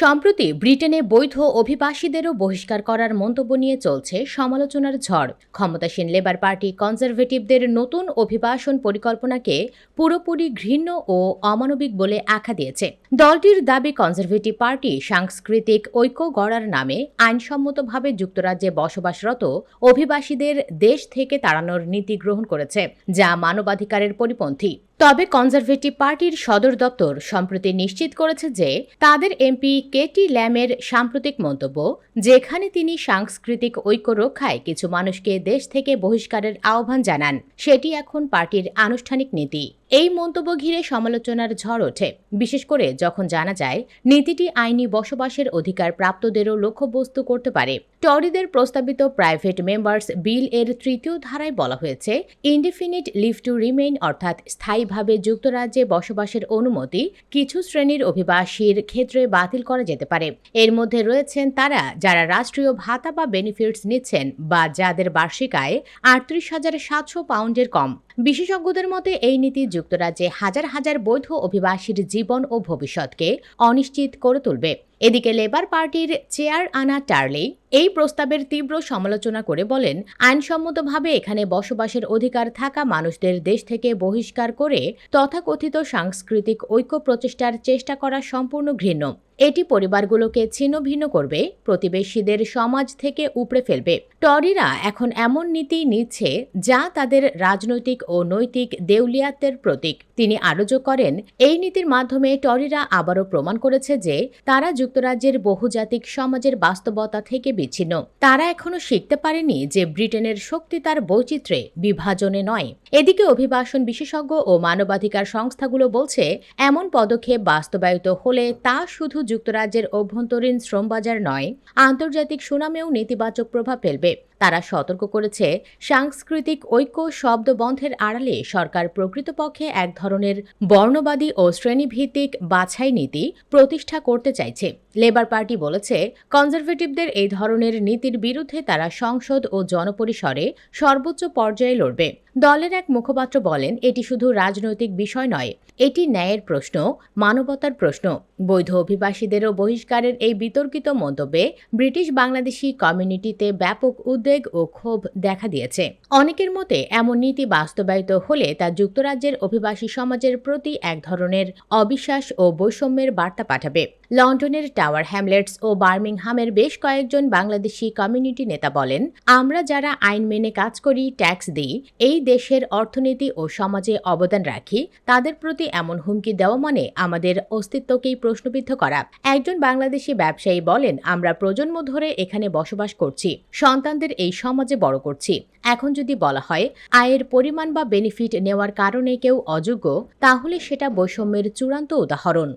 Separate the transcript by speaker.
Speaker 1: সম্প্রতি ব্রিটেনে বৈধ অভিবাসীদেরও বহিষ্কার করার মন্তব্য নিয়ে চলছে সমালোচনার ঝড়। ক্ষমতাসীন লেবার পার্টি কনজারভেটিভদের নতুন অভিবাসন পরিকল্পনাকে পুরোপুরি ঘৃণ্য ও অমানবিক বলে আখ্যা দিয়েছে। দলটির দাবি, কনজারভেটিভ পার্টি সাংস্কৃতিক ঐক্য গড়ার নামে আইনসম্মতভাবে যুক্তরাজ্যে বসবাসরত অভিবাসীদের দেশ থেকে তাড়ানোর নীতি গ্রহণ করেছে, যা মানবাধিকারের পরিপন্থী। তবে কনজারভেটিভ পার্টির সদর দপ্তর সম্প্রতি নিশ্চিত করেছে যে তাদের এমপি কেটি ল্যামের সাম্প্রতিক মন্তব্য, যেখানে তিনি সাংস্কৃতিক ঐক্য রক্ষায় কিছু মানুষকে দেশ থেকে বহিষ্কারের আহ্বান জানান, সেটি এখন পার্টির আনুষ্ঠানিক নীতি। এই মন্তব্য ঘিরে সমালোচনার ঝড় ওঠে। বিশেষ করে যখন জানা যায়, নীতিটি আইনি বসবাসের অধিকার প্রাপ্তদেরও লক্ষ্যবস্তু করতে পারে। টরিদের প্রস্তাবিত প্রাইভেট মেম্বার্স বিল এর তৃতীয় ধারায় বলা হয়েছে, ইনডিফিনিট লিভ টু রিমেইন অর্থাৎ স্থায়ীভাবে যুক্তরাজ্যে বসবাসের অনুমতি কিছু শ্রেণির অভিবাসীর ক্ষেত্রে বাতিল করা যেতে পারে। এর মধ্যে রয়েছেন তারা যারা রাষ্ট্রীয় ভাতা বা বেনিফিটস নিচ্ছেন বা যাদের বার্ষিক আয় আটত্রিশ হাজার সাতশো পাউন্ডের কম। বিশেষজ্ঞদের মতে, এই নীতি যুক্তরাজ্যে হাজার হাজার বৈধ অভিবাসীর জীবন ও ভবিষ্যৎকে অনিশ্চিত করে তুলবে। এদিকে লেবার পার্টির চেয়ার আনা টার্লি এই প্রস্তাবের তীব্র সমালোচনা করে বলেন, আইনসম্মতভাবে এখানে বসবাসের অধিকার থাকা মানুষদের দেশ থেকে বহিষ্কার করে তথাকথিত সাংস্কৃতিক ঐক্য প্রচেষ্টার চেষ্টা করা সম্পূর্ণ ঘৃণ্য। এটি পরিবারগুলোকে ছিন্নভিন্ন করবে, প্রতিবেশীদের সমাজ থেকে উপড়ে ফেলবে। টরিরা এখন এমন নীতি নিচ্ছে যা তাদের রাজনৈতিক ও নৈতিক দেউলিয়াতের প্রতীক। তিনি আরও যোগ করেন, এই নীতির মাধ্যমে টরিরা আবারও প্রমাণ করেছে যে তারা যুক্তরাজ্যের বহুজাতিক সমাজের বাস্তবতা থেকে বিচ্ছিন্ন। তারা এখনও শিখতে পারেনি যে ব্রিটেনের শক্তি তার বৈচিত্র্যে বিভাজনে নয়। এদিকে অভিবাসন বিশেষজ্ঞ ও মানবাধিকার সংস্থাগুলো বলছে, এমন পদক্ষেপ বাস্তবায়িত হলে তা শুধু যুক্তরাজ্যের অভ্যন্তরীণ শ্রমবাজার নয় আন্তর্জাতিক সুনামেও নেতিবাচক প্রভাব ফেলবে। তারা সতর্ক করেছে, সাংস্কৃতিক ঐক্য শব্দ বন্ধের আড়ালে সরকার প্রকৃতপক্ষে এক ধরনের বর্ণবাদী ও শ্রেণীভিত্তিক বাছাই নীতি প্রতিষ্ঠা করতে চাইছে। লেবার পার্টি বলেছে কনজারভেটিভদের এই ধরনের নীতির বিরুদ্ধে তারা সংসদ ও জনপরিসরে সর্বোচ্চ পর্যায়ে লড়বে। দলের এক মুখপাত্র বলেন, এটি শুধু রাজনৈতিক বিষয় নয়, এটি ন্যায়ের প্রশ্ন, মানবতার প্রশ্ন। বৈধ অভিবাসীদেরও বহিষ্কারের এই বিতর্কিত মন্তব্যে ব্রিটিশ বাংলাদেশি কমিউনিটিতে ব্যাপক উদ্বেগ ও ক্ষোভ দেখা দিয়েছে। অনেকের মতে এমন নীতি বাস্তবায়িত হলে তা যুক্তরাজ্যের অভিবাসী সমাজের প্রতি এক ধরনের অবিশ্বাস ও বৈষম্যের বার্তা পাঠাবে। লন্ডনের টাওয়ার হ্যামলেটস ও বার্মিংহামের বেশ কয়েকজন বাংলাদেশি কমিউনিটি নেতা বলেন, আমরা যারা আইন মেনে কাজ করি, ট্যাক্স দিই, এই দেশের অর্থনীতি ও সমাজে অবদান রাখি, তাদের প্রতি এমন হুমকি দেওয়া মানে আমাদের অস্তিত্বকেই প্রশ্নবিদ্ধ করা। একজন বাংলাদেশি ব্যবসায়ী বলেন, আমরা প্রজন্ম ধরে এখানে বসবাস করছি, সন্তানদের এই সমাজে বড় করছি। এখন যদি বলা হয়, আয়ের পরিমাণ বা বেনিফিট নেওয়ার কারণে কেউ অযোগ্য, তাহলে সেটা বৈষম্যের চূড়ান্ত উদাহরণ।